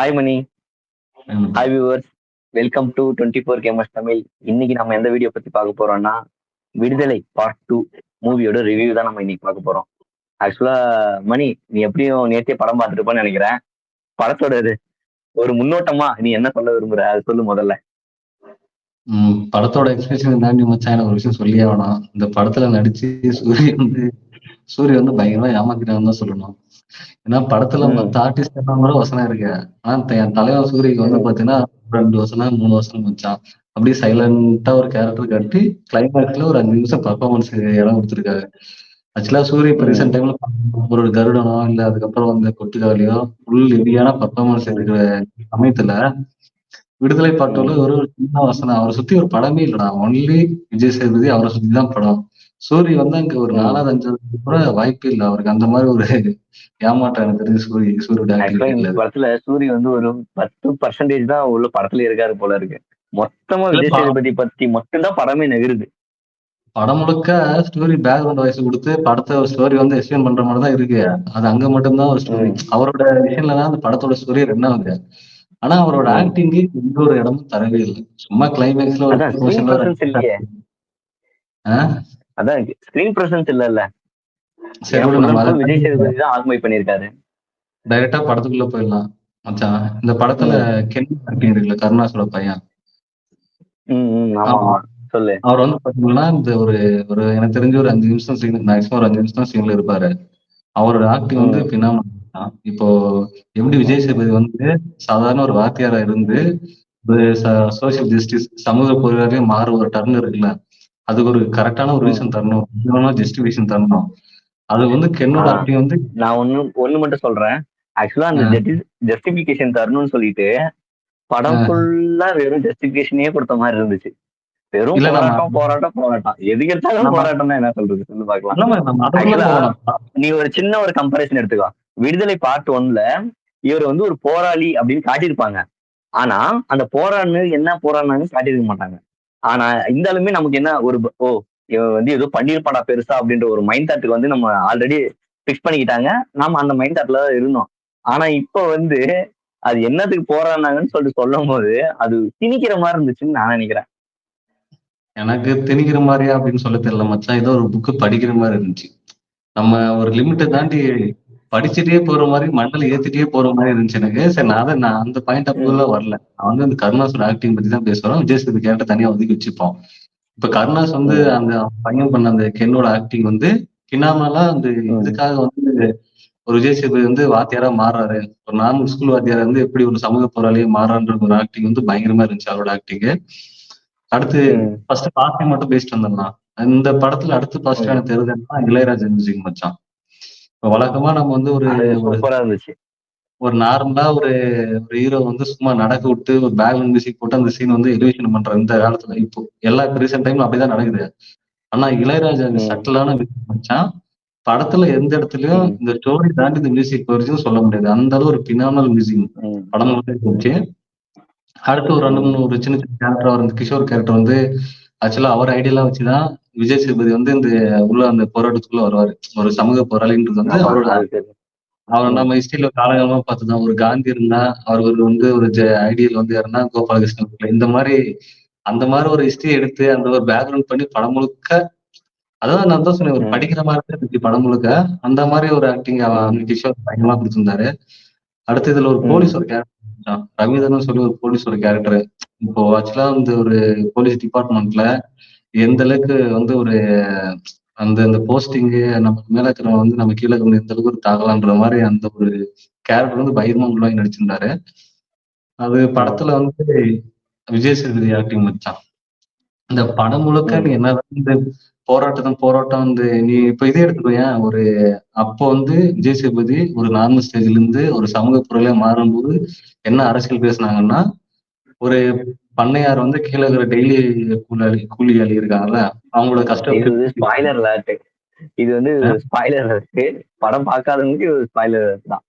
Hi Mani. Hi viewers welcome to twenty four gamers Tamil இன்னைக்கு நம்ம எந்த video பத்தி பார்க்க போறோம்னா விடுதலை பார்ட் டூ மூவியோட ரிவ்யூ தான் நம்ம இன்னைக்கு பார்க்க போறோம். ஆக்சுவலா மணி நீ எப்படியும் நேத்தே படம் பார்த்துருப்பேன்னு நினைக்கிறேன். படத்தோட இது ஒரு முன்னோட்டமா நீ என்ன சொல்ல விரும்புற? அது சொல்லு முதல்ல. படத்தோட எக்ஸ்பிரஷன் தாண்டி மச்சான் ஒரு விஷயம் சொல்லியே ஆகணும். இந்த படத்துல நடிச்சு சூரிய வந்து சூரிய வந்து பயங்கரமா ஏமாத்திட்டான்னு தான் சொல்லணும். ஏன்னா படத்துல. மத்த ஆர்டிஸ்ட் கூட வசனம் இருக்கு. ஆனா என் தலைவர் சூரியக்கு வந்து. பாத்தீங்கன்னா ரெண்டு வசனம் மூணு வசனம் வச்சான் அப்படியே சைலண்டா ஒரு கேரக்டர் கட்டி கிளைமேக்ஸ்ல ஒரு அஞ்சு நிமிஷம் பர்ஃபார்மன்ஸ் இடம் கொடுத்துருக்காரு. ஆக்சுவலா சூரிய இப்ப. ரீசெண்ட் டைம்ல ஒரு கருடனோ இல்ல அதுக்கப்புறம் வந்து கொட்டுக்காவலியோ ஃபுல் ஹெவியான பர்ஃபார்மன்ஸ் இருக்கிற சமயத்துல விடுதலை பாட்டோல ஒரு ஒரு சின்ன வசனம். அவரை சுத்தி ஒரு படமே இல்லடா. ஒன்லி விஜய் சேதுபதி அவரை சுத்தி தான் படம். சூரி வந்து அங்க ஒரு. நாலாவது அஞ்சாவது கூட வாய்ப்பே இல்லை. அவருக்கு அந்த மாதிரி ஒரு ஏமாற்றம் எனக்கு தெரிஞ்சு சூரி சூரியோட ஆக்சுவலா இந்த ஆக்டிவிட்டி படத்துல சூரிய வந்து ஒரு பத்து பர்சன்டேஜ் தான் உள்ள படத்துல இருக்காரு போல இருக்கு. மொத்தமா விஜய் சேதுபதி பத்தி மட்டும்தான் படமே நகருது. படம் முழுக்க ஸ்டோரி பேக்ரவுண்ட் வாய்ஸ் கொடுத்து படத்தை ஸ்டோரி வந்து எக்ஸ்பிளைன் பண்ற மாதிரி தான் இருக்கு. அது அங்க மட்டும்தான் ஒரு ஸ்டோரி. அவரோட விஷயம்ல தான் அந்த படத்தோட ஸ்டோரி ரெண்டாவது ஆனா அவரோட. ஆக்டிங்கு எந்த ஒரு இடமும் தரவே இல்லை. சும்மா கிளைமேக்ஸ்ல ஒரு அதான் ஸ்கிரீன் பிரசன்ஸ் இல்ல full விஜய் சேதுபதி தான் ஆக்குமை பண்ணியிருக்காரு. டைரக்டா படத்துக்குள்ள போயிடலாம் மச்சான். இந்த படத்துல கென் ஆக்டிங் இருக்குல்ல கருணாஸோட பையன். சொல்லு. அவர் வந்து பாத்தீங்கன்னா இந்த ஒரு ஒரு எனக்கு தெரிஞ்ச ஒரு அஞ்சு நிமிஷம் சீன் மேக்ஸிமம் ஒரு அஞ்சு நிமிஷம் சீன்ல இருப்பாரு. அவரோட ஆக்டிங் வந்து. பின்னாம இப்போ எப்படி விஜய் சேதுபதி வந்து சாதாரண ஒரு வாத்தியாரா இருந்து சோசியல் ஜஸ்டிஸ் சமூக பொருளாதார மாற ஒரு டர்ன் இருக்குல்ல அதுக்கு ஒரு கரெக்டான ஒரு. ரீசன் தரணும் ஜஸ்டிஃபிகேஷன் தரணும் அது வந்து கென்னோட. ஆக்டிங் வந்து நான் ஒண்ணு ஒண்ணு மட்டும் சொல்றேன் ஆக்சுவலா அந்த. ஜஸ்டிபிகேஷன் தரணும்னு சொல்லிட்டு படம். ஃபுல்லா வெறும் ஜஸ்டிபிகேஷனே கொடுத்த மாதிரி இருந்துச்சு வெறும் போராட்டம் போராட்டம் போராட்டம் எதுக்கு எடுத்தாலும் போராட்டம் என்ன சொல்றது சொல்லு பாக்கலாம். நீ ஒரு சின்ன ஒரு கம்பேரிசன் எடுத்துக்கோ விடுதலை பார்ட் ஒன்ல இவர் வந்து ஒரு போராளி அப்படின்னு காட்டியிருப்பாங்க ஆனா அந்த போராடினது என்ன போராடினாங்கன்னு காட்டியிருக்க மாட்டாங்க ஆனா இருந்தாலுமே நமக்கு என்ன ஒரு ஓ இவன் வந்து ஏதோ பண்ணியிருப்பாடா பெருசா அப்படின்ற ஒரு மைண்ட் தாட்டுக்கு வந்து நம்ம ஆல்ரெடி ஃபிக்ஸ் பண்ணிக்கிட்டாங்க. நாம அந்த மைண்ட் தாட்ல தான் இருந்தோம். ஆனா இப்ப வந்து அது என்னத்துக்கு போறானாங்கன்னு சொல்லிட்டு சொல்லும் போது அது திணிக்கிற மாதிரி இருந்துச்சுன்னு நான் நினைக்கிறேன். எனக்கு திணிக்கிற மாதிரியா அப்படின்னு சொல்ல தெரியல மச்சான். ஏதோ ஒரு புக்கு படிக்கிற மாதிரி இருந்துச்சு. நம்ம ஒரு லிமிட்டை தாண்டி படிச்சுட்டே போற மாதிரி மண்டல ஏத்திட்டே போற மாதிரி இருந்துச்சு எனக்கு. சரி நான் அதை நான் அந்த பாயிண்ட் ஆஃப் வியூல வரல. நான் வந்து அந்த கருணாஸோட ஆக்டிங் பத்தி தான் பேசுறோம். விஜய் சேது கேரக்டர் தனியா ஒதுக்கி வச்சுப்போம் இப்ப கருணாஸ் வந்து. அந்த பையன் பண்ண அந்த கென்னோட ஆக்டிங் வந்து பின்னாமலா அந்த. இதுக்காக வந்து ஒரு விஜய் சேதுபதி வந்து வாத்தியாரா மாறுறாரு. ஒரு நார்மல் ஸ்கூல் வாத்தியாரா வந்து எப்படி ஒரு சமூக போராளியே மாறான்ற ஒரு ஆக்டிங் வந்து பயங்கரமா இருந்துச்சு அவரோட ஆக்டிங் அடுத்து. ஃபர்ஸ்ட் பாட்டு மட்டும் பேசிட்டு வந்துடலாம். இந்த படத்துல அடுத்து ஃபர்ஸ்ட் எனக்கு தெரிஞ்சதுன்னா இளையராஜா மியூசிக் மச்சான். வழக்கமா நம்ம வந்து ஒரு சூப்பரா இருந்துச்சு ஒரு நார்மலா ஒரு ஒரு ஹீரோ வந்து சும்மா நடக்க விட்டு ஒரு பேக்ரவுண்ட் மியூசிக் போட்டு அந்த சீன் வந்து எலிவேஷன் பண்ற இந்த காலத்துல இப்போ எல்லா ரீசெண்ட் டைம்ல அப்படிதான் நடக்குது ஆனா இளையராஜா. சட்டிலான மச்சான் படத்துல எந்த இடத்துலயும். இந்த ஸ்டோரி தாண்டி இந்த மியூசிக் வருதுன்னு சொல்ல முடியாது அந்த அளவு ஒரு பினாமல் மியூசிக். படம் இருந்துச்சு அடுத்து ஒரு ரெண்டு மூணு ஒரு சின்ன சின்ன கேரக்டர் இந்த கிஷோர் கேரக்டர் வந்து ஆக்சுவலா அவர் ஐடியெல்லாம் வச்சுதான் விஜய் சேதுபதி வந்து இந்த உள்ள அந்த போராட்டத்துக்குள்ள வருவாரு ஒரு சமூக போராளின்றது வந்து அவரோட. அவர் நம்ம ஹிஸ்டரியில காலகாலமா பார்த்துதான் ஒரு காந்தி இருந்தா அவர் ஒரு வந்து ஒரு ஐடியல் வந்து யாருன்னா கோபாலகிருஷ்ணன். இந்த மாதிரி அந்த மாதிரி ஒரு ஹிஸ்டரி எடுத்து அந்த ஒரு பேக்ரவுண்ட் பண்ணி படம் முழுக்க அதான் நான் தான் சொன்னேன் ஒரு. படிக்கிற மாதிரி இருந்துச்சு படம் முழுக்க அந்த மாதிரி ஒரு ஆக்டிங். கிஷோர் பயங்கரமா கொடுத்திருந்தாரு அடுத்து இதுல ஒரு. போலீஸ் ஒரு கேரக்டர் ரவிதரன் சொல்லி ஒரு போலீஸ் ஒரு கேரக்டர் இப்போ ஆக்சுவலா வந்து ஒரு போலீஸ் டிபார்ட்மெண்ட்ல எந்த அளவுக்கு வந்து ஒரு அந்த அந்த போஸ்டிங்கு நமக்கு மேல இருக்கிறவங்க வந்து நம்ம கீழே இருக்கிறவங்க எந்த அளவுக்கு ஒரு தாகலான்ற மாதிரி அந்த ஒரு கேரக்டர் வந்து பயிர்மா உள்வாங்கி நடிச்சிருந்தாரு. அது படத்துல வந்து விஜய் சேதுபதி ஆக்டிங் வச்சான் இந்த படம் முழுக்க நீ என்னதான் இந்த போராட்டம் போராட்டம் வந்து நீ இப்ப இதே எடுத்துக்கோயா ஒரு அப்போ வந்து விஜய் சேதுபதி ஒரு நார்மல் ஸ்டேஜ்ல இருந்து ஒரு சமூக பொருளை மாறும்போது என்ன அரசியல் பேசுனாங்கன்னா ஒரு பண்ணையார் வந்து கீழே இருக்கிற டெய்லி கூலி கூலியாளி இருக்காங்கல்ல அவங்களோட இது வந்து ஸ்பாய்லர் லாட்டு இது வந்து ஸ்பாய்லர் இருக்கு படம் பார்க்காதவங்களுக்கு ஸ்பாய்லர் தான்.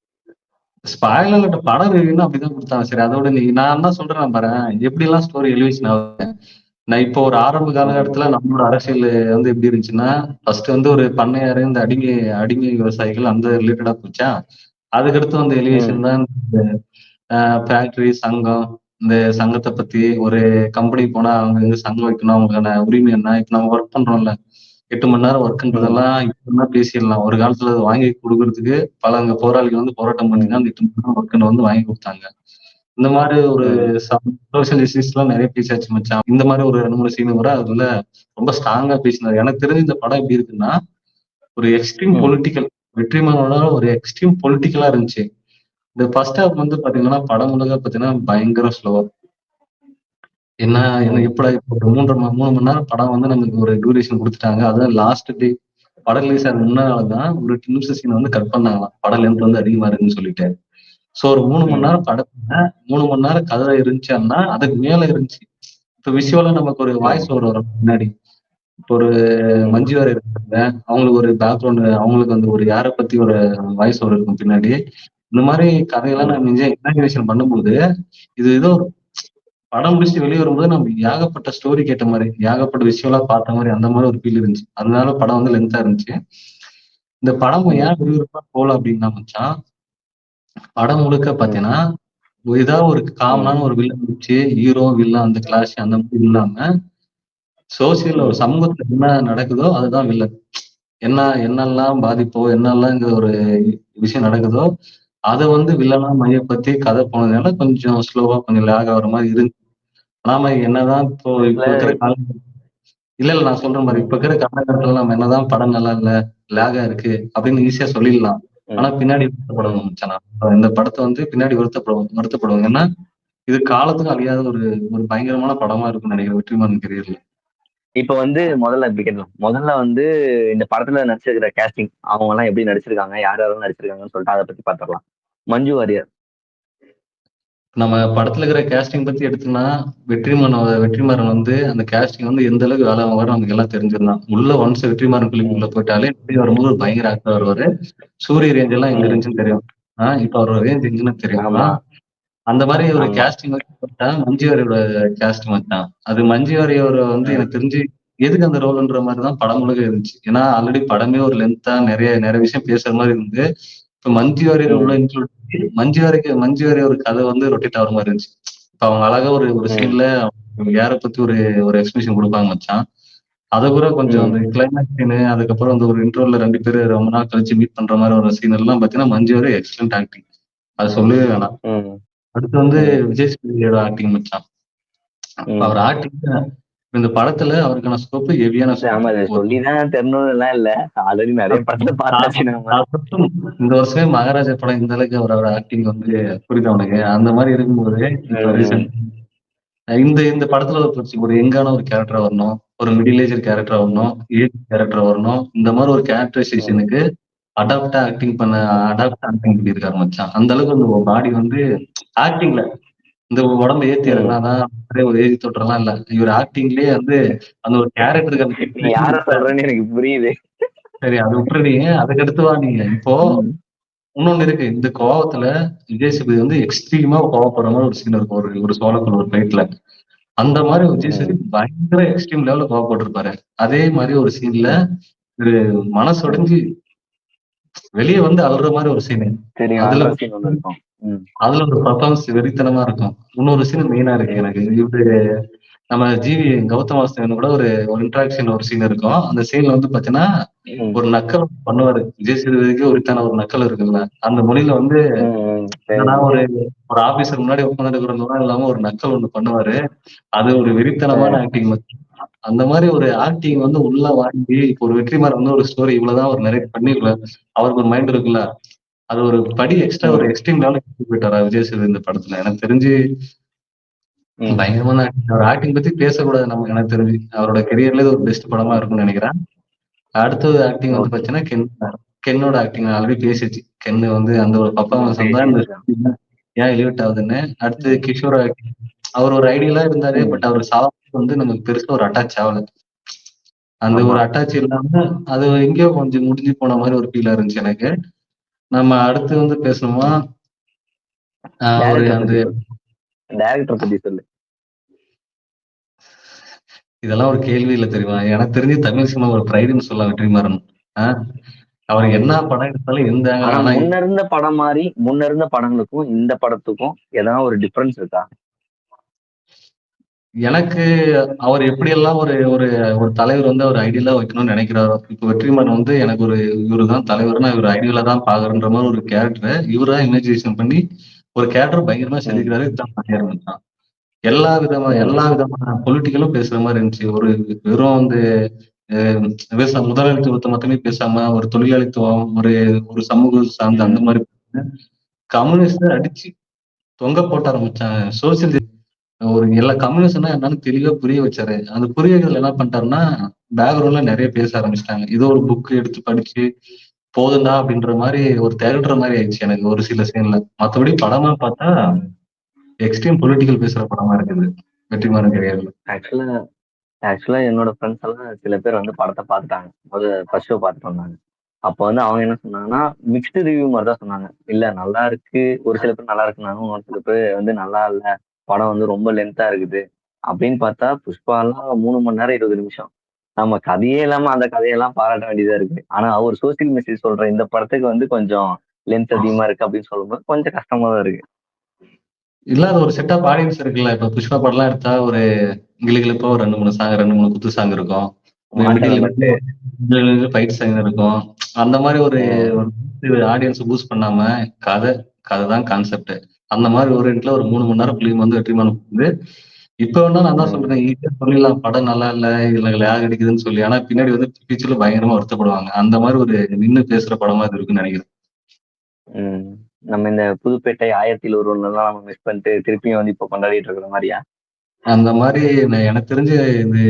ஸ்பாயிலர் படம் ரிவ்யூன்னு அப்படிதான் கொடுத்தாங்க. சரி அதோட நீ நான் தான் சொல்றேன் பாரு எப்படி எல்லாம் ஸ்டோரி எலிவேஷன் ஆகுது? நான் இப்போ ஒரு ஆரம்ப காலகட்டத்துல நம்மளோட அரசியல் வந்து எப்படி இருந்துச்சுன்னா ஃபர்ஸ்ட் வந்து ஒரு பண்ணையாரு இந்த அடிமை அடிமை விவசாயிகள் அந்த ரிலேட்டடா போச்சா? அதுக்கடுத்து வந்த எலிவேஷன் தான் ஃபேக்டரி சங்கம் இந்த சங்கத்தை பத்தி ஒரு கம்பெனி போனா அவங்க எங்க சங்கம் வைக்கணும் அவங்களுக்கான உரிமை என்ன? இப்ப நம்ம ஒர்க் பண்றோம்ல. எட்டு மணி நேரம் ஒர்க்ன்றதெல்லாம் இப்ப பேசிடலாம். ஒரு காலத்துல அதை வாங்கி கொடுக்கறதுக்கு பல அங்க போராளிகள் வந்து போராட்டம் பண்ணி தான் அந்த எட்டு மணி நேரம் ஒர்க்குன்னு வந்து வாங்கி கொடுத்தாங்க. இந்த மாதிரி ஒரு சோசியல் இஷ்யூஸ் எல்லாம் நிறைய பேசியாச்சு மச்சான். இந்த மாதிரி ஒரு ரெண்டு மூணு சீன் வர அதுல ரொம்ப ஸ்ட்ராங்கா பேசினாரு. எனக்கு தெரிஞ்சு இந்த படம் எப்படி இருக்குன்னா ஒரு எக்ஸ்ட்ரீம். பொலிட்டிக்கல் வெற்றிமாறனோட ஒரு எக்ஸ்ட்ரீம் பொலிட்டிக்கலா இருந்துச்சு. இந்த ஃபர்ஸ்ட் ஹாஃப் வந்து பாத்தீங்கன்னா படம் முழுக்க பாத்தீங்கன்னா பயங்கர ஸ்லோவா என்ன என்ன எப்படா இப்போ ஒரு மூன்று மூணு மணி நேரம் படம் வந்து நமக்கு ஒரு டியூரேஷன் கொடுத்துட்டாங்க. அதுதான் லாஸ்ட் டே படம் ரிலீஸ் ஆகிற முன்னால தான் ஒரு நிமிஷம் சீன் வந்து கட் பண்ணாங்களாம். படம் லென்த் வந்து அதிகமா இருக்குன்னு சொல்லிட்டு. சோ ஒரு மூணு மணி நேரம் படத்துல மூணு மணி நேரம் கதை இருந்துச்சுன்னா அதுக்கு மேல இருந்துச்சு. இப்ப விஷுவலா நமக்கு ஒரு வாய்ஸ் ஓவர் வரும் முன்னாடி. இப்போ ஒரு மஞ்சு வேற இருக்காங்க. அவங்களுக்கு ஒரு பேக்ரவுண்ட் அவங்களுக்கு வந்து ஒரு யாரை பத்தி ஒரு வாய்ஸ் ஓவர் இருக்கும் பின்னாடி இந்த மாதிரி கதையெல்லாம் நம்ம இமேஜினேஷன் பண்ணும்போது இது ஏதோ படம் முடிச்சுட்டு வெளியே வரும்போது நம்ம ஏகப்பட்ட ஸ்டோரி கேட்ட மாதிரி ஏகப்பட்ட விஷயம்லாம் பார்த்த மாதிரி அந்த மாதிரி ஒரு ஃபீல் இருந்துச்சு. அதனால படம் வந்து லென்த்தா இருந்துச்சு. இந்த படம் ஏன் விறுவிறுப்பா போல அப்படின்னா மச்சான் படம் முழுக்க பாத்தீங்கன்னா ஏதாவது ஒரு காமனான ஒரு வில்லன் இருந்துச்சு ஹீரோ வில்லன் அந்த கிளாஸ் அந்த மாதிரி இல்லாம சோசியல் ஒரு சமூகத்துல என்ன நடக்குதோ அதுதான் வில்லன் என்ன என்னெல்லாம் பாதிப்போ என்னெல்லாம் இங்க ஒரு விஷயம் நடக்குதோ அதை வந்து வில்லனா மையப்படுத்தி கதை போனதுனால கொஞ்சம் ஸ்லோவா கொஞ்சம் லேக் ஆகுற மாதிரி இருந்துச்சு நாம என்னதான் இப்போ இப்ப இருக்கிற கால இல்ல இல்ல நான் சொல்ற மாதிரி இப்ப இருக்கிற காலகட்டத்துல நம்ம என்னதான் படம் நல்லா இல்ல லேகா இருக்கு அப்படின்னு ஈஸியா சொல்லிடலாம். ஆனா பின்னாடி வருத்தப்படுவோம் மச்சான். இந்த படத்தை வந்து பின்னாடி வருத்தப்படுவோம் வருத்தப்படுவோம் ஏன்னா இது காலத்துக்கு அழியாத ஒரு ஒரு பயங்கரமான படமா இருக்கும்னு நினைக்கிறேன் வெற்றிமாறன் கரியர்ல இப்ப வந்து முதல்ல இப்படி கேட்கலாம் முதல்ல வந்து இந்த படத்துல நடிச்சிருக்கிற கேஸ்டிங் அவங்க எல்லாம் எப்படி நடிச்சிருக்காங்க யார் யாரெல்லாம் நடிச்சிருக்காங்கன்னு சொல்லிட்டு அதை பத்தி பாத்திரலாம் மஞ்சு வாரியர். நம்ம படத்துல இருக்கிற கேஸ்டிங் பத்தி எடுத்தோம்னா வெற்றிமாறன் வெற்றிமாறன் வந்து அந்த கேஸ்டிங் வந்து எந்த அளவுக்கு வேலை வாங்குற நமக்கு எல்லாம் தெரிஞ்சிருந்தான். உள்ள ஒன்ஸ் வெற்றிமாறன் பிள்ளைக்குள்ள போயிட்டாலே வெளியே வரும்போது ஒரு பயங்கர ஆக்டர் வருவாரு. சூரிய ரேஞ்ச் எல்லாம் எங்க இருந்துச்சுன்னு தெரியும். ஆஹ் இப்ப அவரோட ரேஞ்ச் எங்கன்னு தெரியும். அந்த மாதிரி ஒரு. கேஸ்டிங் பார்த்தா மஞ்சு வாரியோட கேஸ்டிங் வச்சான் அது மஞ்சு வாரியோட வந்து எனக்கு தெரிஞ்சு எதுக்கு அந்த ரோல்ன்ற மாதிரி தான் படம் முழுக்க இருந்துச்சு ஏன்னா ஆல்ரெடி படமே ஒரு லென்த்தா நிறைய நிறைய விஷயம் பேசுற மாதிரி இருந்து இப்ப மஞ்சு வாரியர் உள்ள இன்க்ளூட் பண்ணி மஞ்சு வாரிக்கு மஞ்சு வாரிய ஒரு கதை வந்து ரொட்டேட் ஆகிற மாதிரி இருந்துச்சு இப்ப அவங்க அழகா ஒரு ஒரு. சீன்ல யாரை பத்தி ஒரு ஒரு எக்ஸ்பிரஷன் கொடுப்பாங்க மச்சான் அதை கூட கொஞ்சம். அந்த கிளைமேக்ஸ் சீனு அதுக்கப்புறம் அந்த ஒரு இன்ட்ரோல ரெண்டு பேரும் ரொம்ப நாள் கழிச்சு மீட் பண்ற மாதிரி ஒரு சீன் எல்லாம் பாத்தீங்கன்னா மஞ்சு வாரியர் எக்ஸலண்ட் ஆக்டிங் அது சொல்லவே வேணாம். அடுத்து வந்து விஜய் சேதுபதியோட ஆக்டிங் மச்சான். அவர் ஆக்டிங் இந்த படத்துல அவருக்கான ஸ்கோப் ஹெவியான சொல்லிதான் தெரியணும் எல்லாம் இல்ல. ஆல்ரெடி நிறைய படத்தை பார்த்தாச்சு இந்த வருஷமே மகாராஜா படம் இந்த அளவுக்கு அவரோட ஆக்டிங் வந்து புரியுது அவனுக்கு அந்த மாதிரி இருக்கும்போது இந்த இந்த படத்துல ஒரு ஒரு எங்கான ஒரு கேரக்டர் வரணும் ஒரு மிடில் ஏஜ் கேரக்டர் வரணும் ஏஜ் கேரக்டர் வரணும் இந்த மாதிரி ஒரு கேரக்டரைசேஷனுக்கு அடாப்டா ஆக்டிங் பண்ண அடாப்ட் ஆக்டிங் பண்ணியிருக்காரு மச்சான். அந்த அளவுக்கு அந்த பாடி வந்து ஆக்டிங்ல இந்த உடம்ப ஏத்தி அப்படியே ஒரு ஏஜ் தொட்டுறலாம் இல்ல. இவர் ஆக்டிங்லயே வந்து அந்த ஒரு கேரக்டருக்கு யார சொல்றேன்னு எனக்கு புரியுது. சரி அது விட்டுறீங்க அதுக்கு அடுத்து வா நீங்க இப்போ. இன்னொன்னு இருக்கு. இந்த கோவத்துல விஜய் சேதுபதி வந்து எக்ஸ்ட்ரீமா கோவப்படுற மாதிரி ஒரு சீன் இருக்கும். ஒரு ஒரு சோழக்குள்ள ஒரு ஃபைட்ல அந்த மாதிரி விஜய் சேதுபதி பயங்கர எக்ஸ்ட்ரீம் லெவல்ல கோவப்பட்டிருப்பாரு. அதே மாதிரி ஒரு சீன்ல ஒரு மனசு உடைஞ்சு வெளியே வந்து அழுற மாதிரி ஒரு சீன் அதுல அதுல ஒரு பர்ஃபார்மன்ஸ் வெறித்தனமா இருக்கும். இன்னொரு சீன் மெயினா இருக்கு எனக்கு. இவரு நம்ம ஜிவி கௌதம் வாசுதேவன் கூட ஒரு ஒரு இன்ட்ராக்ஷன் ஒரு சீன் இருக்கும். அந்த சீன்ல வந்து பாத்தீங்கன்னா. ஒரு நக்கல் பண்ணுவாரு. விஜய் சேதுபதிக்கு ஒருத்தான ஒரு நக்கல் இருக்குல்ல அந்த மொழியில வந்து ஒரு ஒரு ஆபீசர் முன்னாடி உட்காந்துருக்கிறவங்க இல்லாம ஒரு நக்கல் ஒண்ணு பண்ணுவாரு. அது ஒரு வெறித்தனமான ஆக்டிங் அந்த மாதிரி ஒரு ஆக்டிங் வந்து உள்ள வாங்கி இப்போ ஒரு வெற்றிமாறன் வந்து ஒரு ஸ்டோரி இவ்வளவுதான் அவர் நிறைய பண்ணிருக்கல அவருக்கு ஒரு மைண்ட் இருக்குல்ல. அது ஒரு படி எக்ஸ்ட்ரா ஒரு எக்ஸ்ட்ரீம் லெவலுக்கு போயிட்டாரா விஜய் சேது இந்த படத்துல? எனக்கு தெரிஞ்சு. பயங்கரமான. அவர் ஆக்டிங் பத்தி பேசக்கூடாது நமக்கு எனக்கு தெரிஞ்சு. அவரோட கெரியர்ல இது ஒரு பெஸ்ட் படமா இருக்கும்னு நினைக்கிறேன். அடுத்தது ஆக்டிங் வந்து பாத்தீங்கன்னா கென் கென்னோட ஆக்டிங் ஆல்ரெடி பேசிச்சு. கென்னு வந்து அந்த ஒரு பர்ஃபார்மன்ஸ் தான் ஏன் எலிவேட் ஆகுதுன்னு. அடுத்து கிஷோர் acting. அவர் ஒரு ஐடியலா இருந்தாரு. பட் அவர் சாவு வந்து நமக்கு பெருசா ஒரு அட்டாச் ஆகல. அந்த ஒரு. அட்டாச் இல்லாம அது எங்கேயோ கொஞ்சம் முடிஞ்சு போன மாதிரி ஒரு ஃபீலா இருந்துச்சு எனக்கு. நம்ம அடுத்து வந்து பேசணுமா? ஒரு அந்த. Director பத்தி சொல்லு. இதெல்லாம் ஒரு கேள்வி இல்ல தெரியுமா? எனக்கு தெரிஞ்சு தமிழ் சினிமா ஒரு ப்ரைடுன்னு சொல்லலாம் வெற்றிமாறன் அவர் என்ன படம் எடுத்தாலும் எந்த முன்ன இருந்த படம் மாதிரி முன்ன இருந்த படங்களுக்கும் இந்த படத்துக்கும் எதனா ஒரு டிஃபரன்ஸ் இருக்கா? எனக்கு அவர் எப்படியெல்லாம் ஒரு ஒரு ஒரு தலைவர் வந்து அவர் ஐடியலா வைக்கணும்னு நினைக்கிறாரோ இப்போ வெற்றிமாறன் வந்து எனக்கு ஒரு இவரு தான் தலைவர் நான் இவர் ஐடியலா தான் பாக்குறன்ற மாதிரி ஒரு கேரக்டரை இவரா இமேஜினேஷன் பண்ணி ஒரு கேரக்டர் பயங்கரமா செதுக்கிறாரு இதுதான் பண்ணியா இருந்துச்சான் எல்லா விதமா எல்லா விதமான பொலிட்டிக்கலும் பேசுற மாதிரி இருந்துச்சு. ஒரு வெறும் வந்து விவசாய முதலாளித்துவத்தை மட்டுமே பேசாம ஒரு தொழிலாளித்துவம் ஒரு ஒரு சமூக சார்ந்த அந்த மாதிரி கம்யூனிஸ்ட அடிச்சு தொங்க போட்ட ஆரம்பிச்சாங்க. சோசியல் ஒரு எல்லா கம்யூனிஸ்ட்னா என்னன்னு தெளிவா புரிய வச்சாரு. அந்த புரிய வைக்கிறதுல என்ன பண்ணிட்டாருன்னா பேக்ரவுண்ட்ல நிறைய பேச ஆரம்பிச்சிட்டாங்க. இதோ ஒரு புக் எடுத்து படிச்சு போதுண்டா அப்படின்ற மாதிரி ஒரு திரட்டுற மாதிரி ஆயிடுச்சு எனக்கு ஒரு சில சீன்ல மத்தபடி படமா பார்த்தா எக்ஸ்ட்ரீம் பொலிட்டிக்கல் பேசுற படமா இருக்குது. வெற்றிமாறன் கரியர்ல ஆக்சுவலா ஆக்சுவலா என்னோட ஃப்ரெண்ட்ஸ் எல்லாம் சில பேர் வந்து படத்தை பார்த்துட்டாங்க. முதல் ஃபர்ஸ்ட் ஷோ பார்த்துட்டு வந்தாங்க. அப்போ வந்து அவங்க என்ன சொன்னாங்கன்னா மிக்ஸ்டு ரிவ்யூ மாதிரி தான் சொன்னாங்க. இல்ல நல்லா இருக்கு. ஒரு சில பேர் நல்லா இருக்குனாங்க. ஒரு சில பேர் வந்து நல்லா இல்லை. படம் வந்து ரொம்ப லென்த்தா இருக்குது. அப்படின்னு பார்த்தா புஷ்பா எல்லாம் மூணு மணி நேரம் இருபது நிமிஷம். நம்ம கதையே இல்லாம அந்த கதையெல்லாம் பாராட்ட வேண்டியதா இருக்கு. ஆனா அவர் சோசியல் மெசேஜ் சொல்ற இந்த படத்துக்கு வந்து கொஞ்சம் லென்த் அதிகமா இருக்கு அப்படின்னு சொல்லும்போது கொஞ்சம் கஷ்டமா தான் இருக்கு. இல்லாத ஒரு செட் ஆஃப் ஆடியன்ஸ் இருக்குல்ல. இப்ப புஷ்பா படம்லாம் எடுத்தா ஒரு கிளிகிளிப்பா ஒரு ரெண்டு மூணு சாங் ரெண்டு மூணு குத்து சாங் இருக்கும். ஃபைட் சாங் இருக்கும். அந்த மாதிரி ஒரு ஆடியன்ஸ் பூஸ்ட் பண்ணாம கதை கதை தான் கான்செப்ட் அந்த மாதிரி ஒரு இடத்துல ஒரு மூணு மணி நேரம் பிலிம் வந்து வெற்றிமாறன் வந்து இப்ப வேணா நான் தான் சொல்றேன் ஈஸியா சொல்லிடலாம் படம் நல்லா இல்ல இல்ல லேக் அடிக்குதுன்னு சொல்லி. ஆனா பின்னாடி வந்து ஃபியூச்சர்ல பயங்கரமா வருத்தப்படுவாங்க. அந்த மாதிரி ஒரு நின்னு பேசுற படமா இது இருக்குன்னு நினைக்கிறேன். நம்ம இந்த புதுப்பேட்டை ஆயிரத்தி ஒருவன்லாம் நம்ம மிஸ் பண்ணிட்டு திருப்பியும் வந்து இப்போ கொண்டாடிட்டு இருக்கிற மாதிரியா? அந்த மாதிரி நான் எனக்கு தெரிஞ்சு இது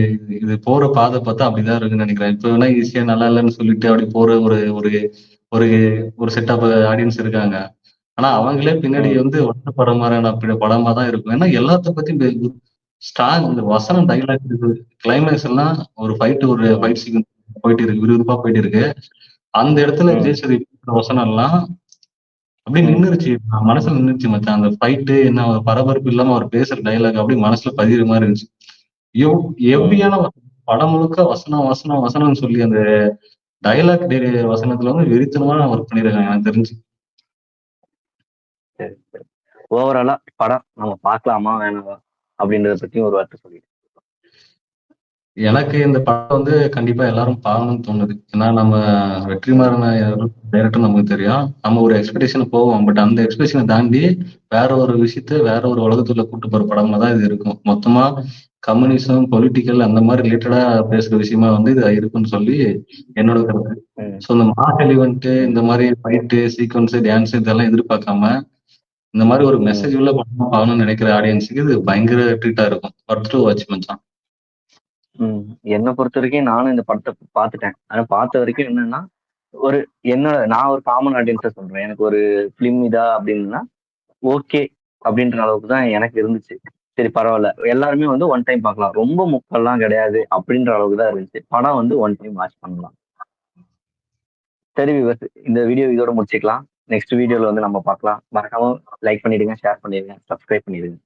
இது போற பாதை பார்த்தா அப்படிதான் இருக்குன்னு நினைக்கிறேன். இப்ப வேணா ஈஸியா நல்லா இல்லைன்னு சொல்லிட்டு அப்படி போற ஒரு ஒரு ஒரு ஒரு செட் ஆஃப் ஆடியன்ஸ் இருக்காங்க. ஆனா அவங்களே பின்னாடி வந்து வருத்தப்படுற மாதிரியான அப்படி படமா தான் இருக்கும். ஏன்னா எல்லாத்த பத்தி ஸ்டாங் இந்த வசனம் டைலாக் இருக்கு கிளைமேக்ஸ் எல்லாம் ஒரு ஃபைட் ஒரு ஃபைட் சீக்வன்ஸ் போயிட்டு இருக்கு விறுவிறுப்பா போயிட்டு இருக்கு. அந்த இடத்துல. விஜய் பேசுற வசனம் எல்லாம் அப்படியே நின்னுருச்சு. நான் மனசுல நின்னுச்சு மச்சான். அந்த ஃபைட்டு என்ன ஒரு பரபரப்பு இல்லாம அவர் பேசுற டைலாக் அப்படியே மனசுல பதிகிற மாதிரி இருந்துச்சு. எவ் எவ்வியான படம் முழுக்க வசனம் வசனம் வசனம்னு சொல்லி அந்த டைலாக் வசனத்துல வந்து வெறித்தனமான ஒர்க் பண்ணிருக்காங்க எனக்கு தெரிஞ்சு. சரி சரி ஓவராலா படம் நம்ம பார்க்கலாமா வேணாமா? அப்படின்றத பத்தி ஒரு வார்த்தை சொல்லிடு எனக்கு இந்த படம் வந்து கண்டிப்பா எல்லாரும் பார்க்கணும்னு தோணுது. ஏன்னா நம்ம வெற்றிமாறன் டைரக்டர் நமக்கு தெரியும். நம்ம ஒரு எக்ஸ்பெக்டேஷன் போவோம். பட் அந்த எக்ஸ்பெக்டேஷனை தாண்டி வேற ஒரு விஷயத்த வேற ஒரு உலகத்துல கூட்டு போற படமா தான் இது இருக்கும். மொத்தமா கம்யூனிசம் பொலிட்டிக்கல் அந்த மாதிரி ரிலேட்டடா பேசுற விஷயமா வந்து இது இருக்குன்னு சொல்லி என்னோட கருத்து. ஸோ இந்த மாஸ் எலிவெண்ட் இந்த மாதிரி ஃபைட்டு சீக்வன்ஸ் டான்ஸ் இதெல்லாம் எதிர்பார்க்காம இந்த மாதிரி ஒரு மெசேஜ் உள்ள படமா பார்க்கணும்னு நினைக்கிற ஆடியன்ஸுக்கு இது பயங்கர ட்ரீட்டா இருக்கும். ஒர்த் டு வாட்ச் மச்சான். ம் என்னை பொறுத்த வரைக்கும் நானும் இந்த படத்தை பார்த்துட்டேன். ஆனா பார்த்த வரைக்கும் என்னன்னா ஒரு என்னோட நான் ஒரு காமன் ஆடியன்ஸை சொல்றேன். எனக்கு ஒரு ஃபிலிம் இதா அப்படின்னா ஓகே அப்படின்ற அளவுக்கு தான் எனக்கு இருந்துச்சு. சரி பரவாயில்ல. எல்லாருமே வந்து ஒன் டைம் பார்க்கலாம். ரொம்ப முக்கெல்லாம் கிடையாது அப்படின்ற அளவுக்கு தான் இருந்துச்சு. படம் வந்து ஒன் டைம் வாட்ச் பண்ணலாம். சரி விவஸ் இந்த வீடியோ இதோட முடிச்சுக்கலாம். நெக்ஸ்ட் வீடியோவில் வந்து நம்ம பார்க்கலாம். மறக்காம லைக் பண்ணிடுங்க ஷேர் பண்ணிடுங்க சப்ஸ்கிரைப் பண்ணிடுங்க.